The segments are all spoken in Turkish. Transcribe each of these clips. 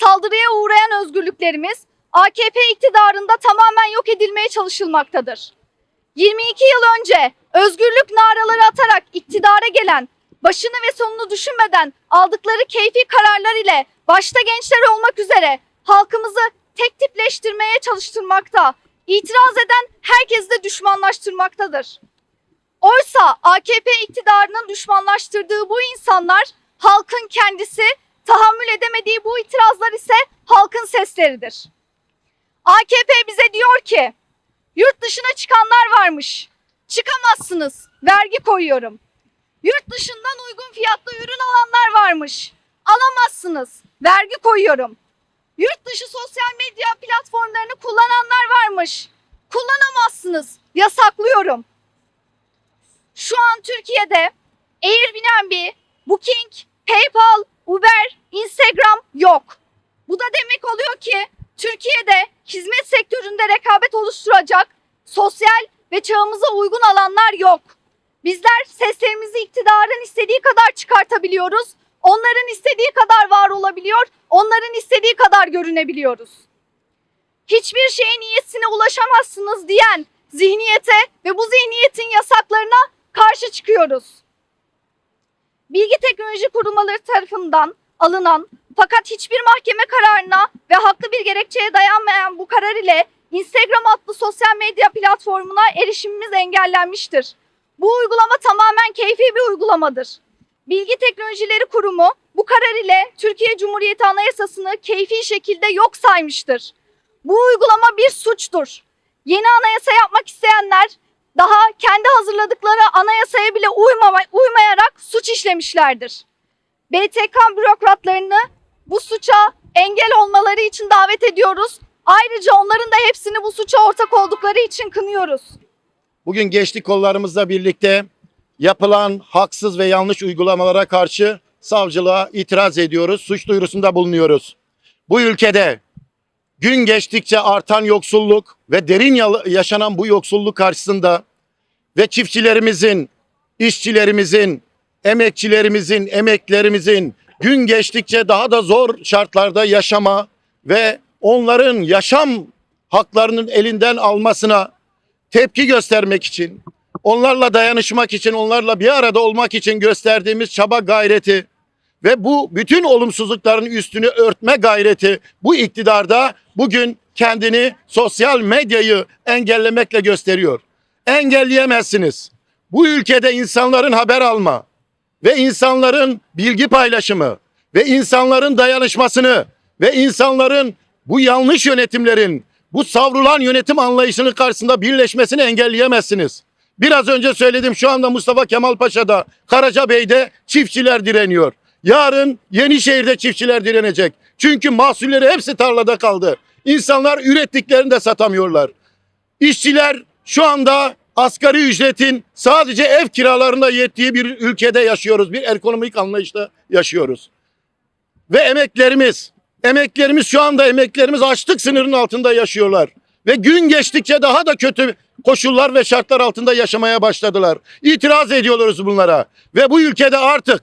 saldırıya uğrayan özgürlüklerimiz AKP iktidarında tamamen yok edilmeye çalışılmaktadır. 22 yıl önce özgürlük naraları atarak iktidara gelen, başını ve sonunu düşünmeden aldıkları keyfi kararlar ile başta gençler olmak üzere halkımızı tek tipleştirmeye çalıştırmakta, itiraz eden herkesi de düşmanlaştırmaktadır. Oysa AKP iktidarının düşmanlaştırdığı bu insanlar halkın kendisi, tahammül edemediği bu itirazlar ise halkın sesleridir. AKP bize diyor ki, yurt dışına çıkanlar varmış. Çıkamazsınız, vergi koyuyorum. Yurt dışından uygun fiyatlı ürün alanlar varmış. Alamazsınız, vergi koyuyorum. Yurt dışı sosyal medya platformlarını kullananlar varmış. Kullanamazsınız, yasaklıyorum. Şu an Türkiye'de Airbnb, Booking, PayPal, Uber, Instagram yok. Bu da demek oluyor ki Türkiye'de hizmet sektöründe rekabet oluşturacak sosyal ve çağımıza uygun alanlar yok. Bizler seslerimizi iktidarın istediği kadar çıkartabiliyoruz. Onların istediği kadar var olabiliyor, onların istediği kadar görünebiliyoruz. Hiçbir şeyin iyisine ulaşamazsınız diyen zihniyete ve bu zihniyetin yasaklarına karşı çıkıyoruz. Bilgi Teknoloji Kurumaları tarafından alınan fakat hiçbir mahkeme kararına ve haklı bir gerekçeye dayanmayan bu karar ile Instagram adlı sosyal medya platformuna erişimimiz engellenmiştir. Bu uygulama tamamen keyfi bir uygulamadır. Bilgi Teknolojileri Kurumu bu karar ile Türkiye Cumhuriyeti Anayasası'nı keyfi şekilde yok saymıştır. Bu uygulama bir suçtur. Yeni anayasa yapmak isteyenler daha kendi hazırladıkları anayasaya bile uymama, uymayarak suç işlemişlerdir. BTK bürokratlarını bu suça engel olmaları için davet ediyoruz. Ayrıca onların da hepsini bu suça ortak oldukları için kınıyoruz. Bugün gençlik kollarımızla birlikte yapılan haksız ve yanlış uygulamalara karşı savcılığa itiraz ediyoruz. Suç duyurusunda bulunuyoruz. Bu ülkede gün geçtikçe artan yoksulluk ve derin yaşanan bu yoksulluk karşısında ve çiftçilerimizin, işçilerimizin, emekçilerimizin, emeklerimizin gün geçtikçe daha da zor şartlarda yaşama ve onların yaşam haklarının elinden almasına tepki göstermek için, onlarla dayanışmak için, onlarla bir arada olmak için gösterdiğimiz çaba gayreti ve bu bütün olumsuzlukların üstünü örtme gayreti bu iktidarda bugün kendini sosyal medyayı engellemekle gösteriyor. Engelleyemezsiniz. Bu ülkede insanların haber alma ve insanların bilgi paylaşımı ve insanların dayanışmasını ve insanların bu yanlış yönetimlerin bu savrulan yönetim anlayışının karşısında birleşmesini engelleyemezsiniz. Biraz önce söyledim şu anda Mustafa Kemal Paşa'da, Karacabey'de çiftçiler direniyor. Yarın Yenişehir'de çiftçiler direnecek. Çünkü mahsulleri hepsi tarlada kaldı. İnsanlar ürettiklerini de satamıyorlar. İşçiler şu anda asgari ücretin sadece ev kiralarında yettiği bir ülkede yaşıyoruz. Bir ekonomik anlayışta yaşıyoruz. Ve emeklerimiz, emeklerimiz şu anda emeklerimiz açlık sınırının altında yaşıyorlar. Ve gün geçtikçe daha da kötü koşullar ve şartlar altında yaşamaya başladılar. İtiraz ediyoruz bunlara. Ve bu ülkede artık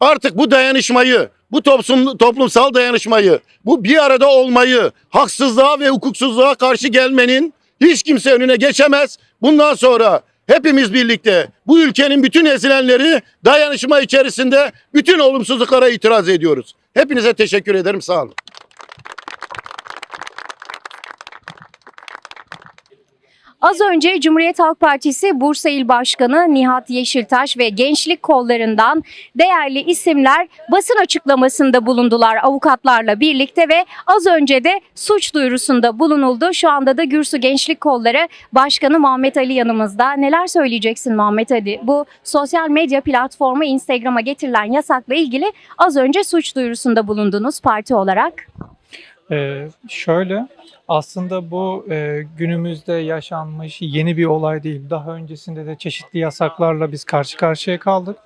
artık bu dayanışmayı, bu toplum, toplumsal dayanışmayı, bu bir arada olmayı, haksızlığa ve hukuksuzluğa karşı gelmenin hiç kimse önüne geçemez. Bundan sonra hepimiz birlikte bu ülkenin bütün ezilenleri dayanışma içerisinde bütün olumsuzluklara itiraz ediyoruz. Hepinize teşekkür ederim. Sağ olun. Az önce Cumhuriyet Halk Partisi Bursa İl Başkanı Nihat Yeşiltaş ve gençlik kollarından değerli isimler basın açıklamasında bulundular avukatlarla birlikte ve az önce de suç duyurusunda bulunuldu. Şu anda da Gürsü Gençlik Kolları Başkanı Muhammed Ali yanımızda. Neler söyleyeceksin Muhammed Ali? Bu sosyal medya platformu Instagram'a getirilen yasakla ilgili az önce suç duyurusunda bulundunuz parti olarak. Ee, şöyle aslında bu e, günümüzde yaşanmış yeni bir olay değil. Daha öncesinde de çeşitli yasaklarla biz karşı karşıya kaldık.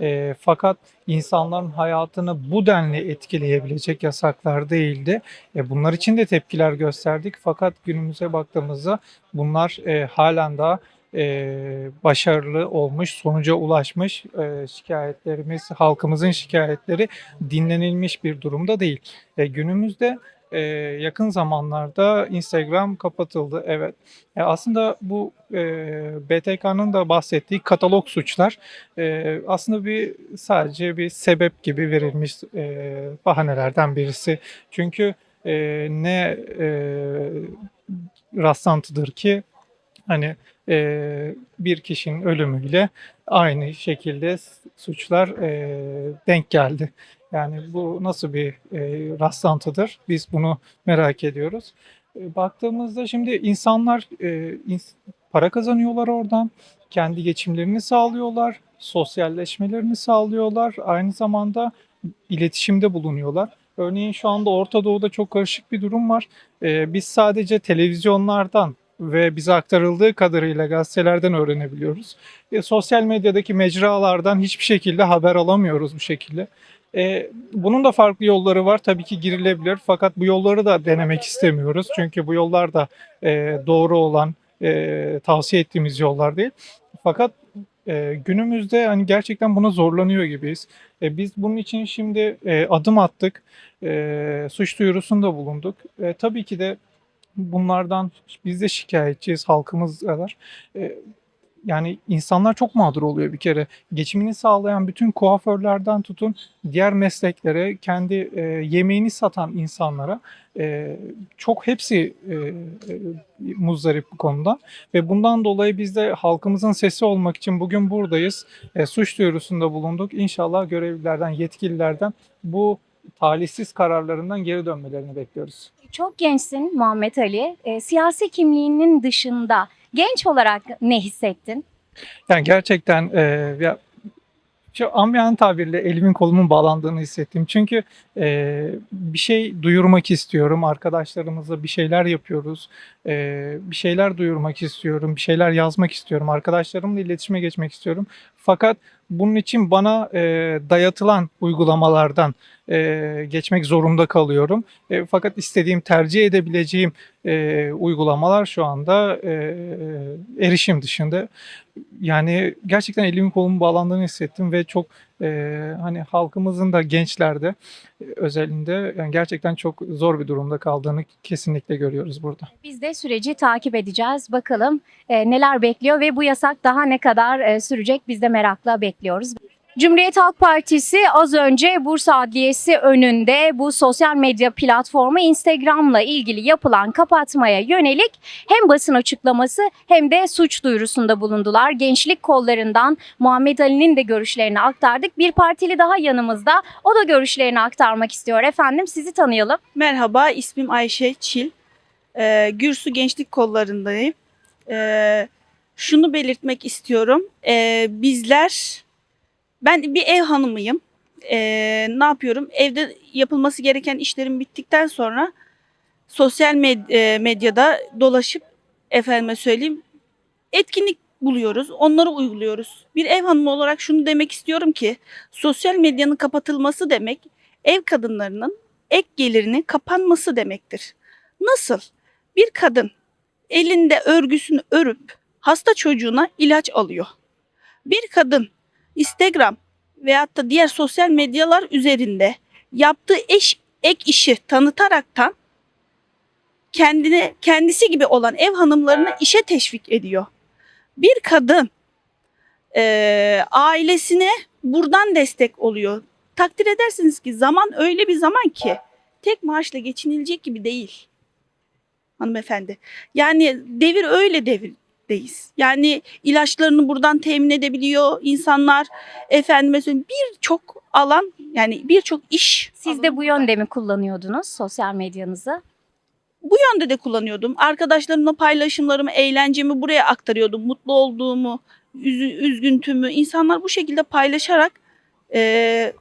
E, fakat insanların hayatını bu denli etkileyebilecek yasaklar değildi. E, bunlar için de tepkiler gösterdik. Fakat günümüze baktığımızda bunlar e, halen daha e, başarılı olmuş, sonuca ulaşmış e, şikayetlerimiz, halkımızın şikayetleri dinlenilmiş bir durumda değil. E, günümüzde e, yakın zamanlarda Instagram kapatıldı. Evet. E, aslında bu e, BTK'nın da bahsettiği katalog suçlar e, aslında bir sadece bir sebep gibi verilmiş e, bahanelerden birisi. Çünkü e, ne e, rastlantıdır ki hani e, bir kişinin ölümüyle aynı şekilde suçlar e, denk geldi. Yani bu nasıl bir e, rastlantıdır? Biz bunu merak ediyoruz. E, baktığımızda şimdi insanlar e, ins- para kazanıyorlar oradan, kendi geçimlerini sağlıyorlar, sosyalleşmelerini sağlıyorlar, aynı zamanda iletişimde bulunuyorlar. Örneğin şu anda Orta Doğu'da çok karışık bir durum var. E, biz sadece televizyonlardan ve bize aktarıldığı kadarıyla gazetelerden öğrenebiliyoruz. E, sosyal medyadaki mecralardan hiçbir şekilde haber alamıyoruz bu şekilde. E, bunun da farklı yolları var. Tabii ki girilebilir fakat bu yolları da denemek istemiyoruz. Çünkü bu yollar da e, doğru olan, e, tavsiye ettiğimiz yollar değil. Fakat e, günümüzde hani gerçekten buna zorlanıyor gibiyiz. E, biz bunun için şimdi e, adım attık. E, suç duyurusunda bulunduk. E, tabii ki de bunlardan biz de şikayetçiyiz halkımız kadar. E, yani insanlar çok mağdur oluyor bir kere. Geçimini sağlayan bütün kuaförlerden tutun diğer mesleklere, kendi e, yemeğini satan insanlara e, çok hepsi e, e, muzdarip bu konuda. Ve bundan dolayı biz de halkımızın sesi olmak için bugün buradayız. E, suç duyurusunda bulunduk. İnşallah görevlilerden, yetkililerden bu talihsiz kararlarından geri dönmelerini bekliyoruz. Çok gençsin Muhammed Ali. E, siyasi kimliğinin dışında genç olarak ne hissettin? Yani gerçekten e, ya, şu amyan tabirle elimin kolumun bağlandığını hissettim. Çünkü e, bir şey duyurmak istiyorum. Arkadaşlarımızla bir şeyler yapıyoruz. E, bir şeyler duyurmak istiyorum. Bir şeyler yazmak istiyorum. Arkadaşlarımla iletişime geçmek istiyorum. Fakat bunun için bana e, dayatılan uygulamalardan e, geçmek zorunda kalıyorum. E, fakat istediğim, tercih edebileceğim e, uygulamalar şu anda e, erişim dışında. Yani gerçekten elimin kolumun bağlandığını hissettim ve çok e, hani halkımızın da gençlerde e, özelinde yani gerçekten çok zor bir durumda kaldığını kesinlikle görüyoruz burada. Biz de süreci takip edeceğiz. Bakalım e, neler bekliyor ve bu yasak daha ne kadar e, sürecek biz de merakla bekliyoruz. Cumhuriyet Halk Partisi az önce Bursa Adliyesi önünde bu sosyal medya platformu Instagram'la ilgili yapılan kapatmaya yönelik hem basın açıklaması hem de suç duyurusunda bulundular. Gençlik kollarından Muhammed Ali'nin de görüşlerini aktardık. Bir partili daha yanımızda. O da görüşlerini aktarmak istiyor. Efendim sizi tanıyalım. Merhaba, ismim Ayşe Çil. Ee, Gürsu Gençlik Kollarındayım. Ee, şunu belirtmek istiyorum. Ee, bizler, ben bir ev hanımıyım. Ee, ne yapıyorum? Evde yapılması gereken işlerim bittikten sonra sosyal med- e, medyada dolaşıp, efendime söyleyeyim, etkinlik buluyoruz. Onları uyguluyoruz. Bir ev hanımı olarak şunu demek istiyorum ki, sosyal medyanın kapatılması demek, ev kadınlarının ek gelirinin kapanması demektir. Nasıl? Bir kadın elinde örgüsünü örüp hasta çocuğuna ilaç alıyor. Bir kadın Instagram veyahut da diğer sosyal medyalar üzerinde yaptığı eş, ek işi tanıtaraktan kendine kendisi gibi olan ev hanımlarını işe teşvik ediyor. Bir kadın eee, ailesine buradan destek oluyor. Takdir edersiniz ki zaman öyle bir zaman ki tek maaşla geçinilecek gibi değil hanımefendi. Yani devir öyle devirdeyiz. Yani ilaçlarını buradan temin edebiliyor insanlar. Efendime söyleyeyim birçok alan yani birçok iş. Siz de bu yönde mi kullanıyordunuz sosyal medyanızı? bu yönde de kullanıyordum. Arkadaşlarımla paylaşımlarımı, eğlencemi buraya aktarıyordum. Mutlu olduğumu, üzü- üzgüntümü. İnsanlar bu şekilde paylaşarak e,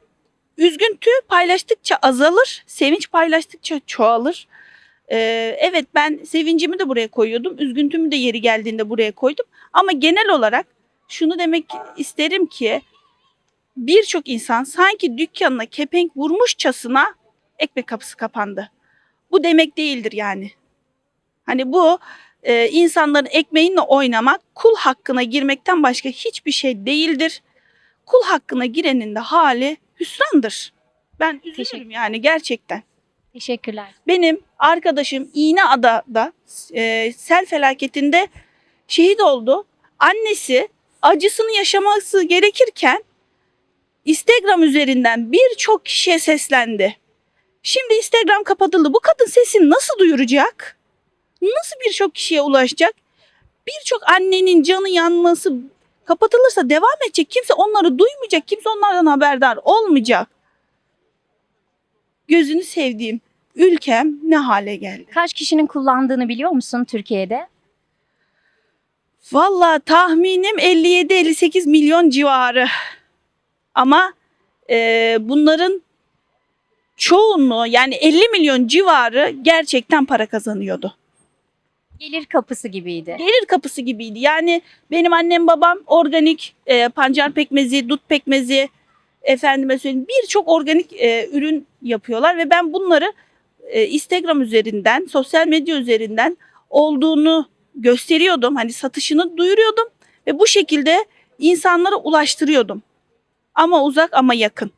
üzgüntü paylaştıkça azalır, sevinç paylaştıkça çoğalır. E, evet ben sevincimi de buraya koyuyordum, üzgüntümü de yeri geldiğinde buraya koydum. Ama genel olarak şunu demek isterim ki birçok insan sanki dükkanına kepenk vurmuşçasına ekmek kapısı kapandı. Bu demek değildir yani. Hani bu e, insanların ekmeğinle oynamak kul hakkına girmekten başka hiçbir şey değildir. Kul hakkına girenin de hali hüsrandır. Ben üzülürüm yani gerçekten. Teşekkürler. Benim arkadaşım İğneada'da e, sel felaketinde şehit oldu. Annesi acısını yaşaması gerekirken Instagram üzerinden birçok kişiye seslendi. Şimdi Instagram kapatıldı. Bu kadın sesini nasıl duyuracak? Nasıl birçok kişiye ulaşacak? Birçok annenin canı yanması kapatılırsa devam edecek. Kimse onları duymayacak. Kimse onlardan haberdar olmayacak. Gözünü sevdiğim ülkem ne hale geldi? Kaç kişinin kullandığını biliyor musun Türkiye'de? Valla tahminim 57-58 milyon civarı. Ama e, bunların çoğunluğu yani 50 milyon civarı gerçekten para kazanıyordu. Gelir kapısı gibiydi. Gelir kapısı gibiydi. Yani benim annem babam organik e, pancar pekmezi, dut pekmezi, efendime söyleyeyim birçok organik e, ürün yapıyorlar ve ben bunları e, Instagram üzerinden, sosyal medya üzerinden olduğunu gösteriyordum. Hani satışını duyuruyordum ve bu şekilde insanlara ulaştırıyordum. Ama uzak ama yakın.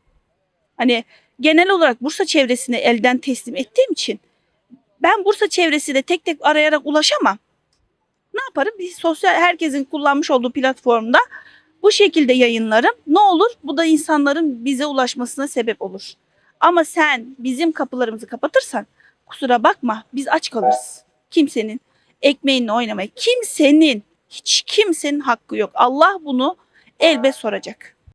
Hani genel olarak Bursa çevresini elden teslim ettiğim için ben Bursa çevresinde tek tek arayarak ulaşamam. Ne yaparım? Bir sosyal herkesin kullanmış olduğu platformda bu şekilde yayınlarım. Ne olur? Bu da insanların bize ulaşmasına sebep olur. Ama sen bizim kapılarımızı kapatırsan kusura bakma biz aç kalırız. Kimsenin ekmeğinle oynamaya kimsenin hiç kimsenin hakkı yok. Allah bunu elbet soracak.